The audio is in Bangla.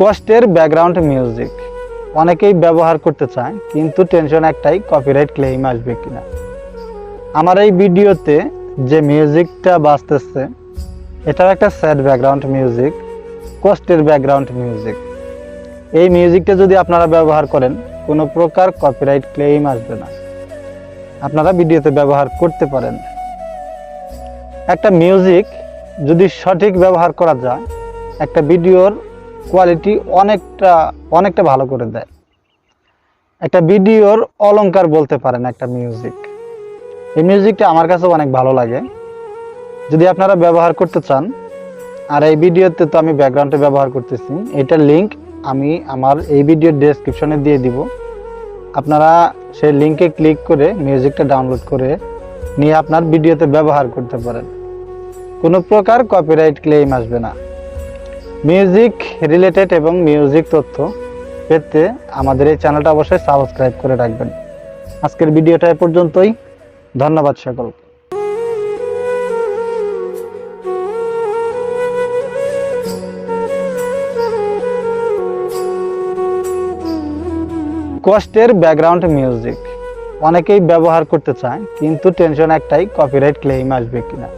কষ্টের ব্যাকগ্রাউন্ড মিউজিক অনেকেই ব্যবহার করতে চায়, কিন্তু টেনশন একটাই কপিরাইট ক্লেম আসবে কিনা। আমার এই ভিডিওতে যে মিউজিকটা বাজতেছে, এটাও একটা স্যাড ব্যাকগ্রাউন্ড মিউজিক কষ্টের ব্যাকগ্রাউন্ড মিউজিক এই মিউজিকটা যদি আপনারা ব্যবহার করেন, কোনো প্রকার কপিরাইট ক্লেম আসবে না। আপনারা ভিডিওতে ব্যবহার করতে পারেন। একটা মিউজিক যদি সঠিক ব্যবহার করা যায়, একটা ভিডিওর কোয়ালিটি অনেকটা অনেকটা ভালো করে দেয়। একটা ভিডিওর অলঙ্কার বলতে পারেন একটা মিউজিক এই মিউজিকটা আমার কাছে অনেক ভালো লাগে। যদি আপনারা ব্যবহার করতে চান, আর এই ভিডিওতে তো আমি ব্যাকগ্রাউন্ডে ব্যবহার করতেছি এটার লিংক আমি আমার এই ভিডিওর ডেসক্রিপশনে দিয়ে দিব। আপনারা সেই লিঙ্কে ক্লিক করে মিউজিকটা ডাউনলোড করে নিয়ে আপনার ভিডিওতে ব্যবহার করতে পারেন। কোনো প্রকার কপিরাইট ক্লেম আসবে না। মিউজিক রিলেটেড এবং মিউজিক তথ্য পেতে আমাদের এই চ্যানেলটা অবশ্যই সাবস্ক্রাইব করে রাখবেন। আজকের ভিডিওটা এ পর্যন্তই। ধন্যবাদ সকলকে। কষ্টের ব্যাকগ্রাউন্ড মিউজিক অনেকেই ব্যবহার করতে চায়, কিন্তু টেনশন একটাই কপিরাইট ক্লেম আসবে কিনা।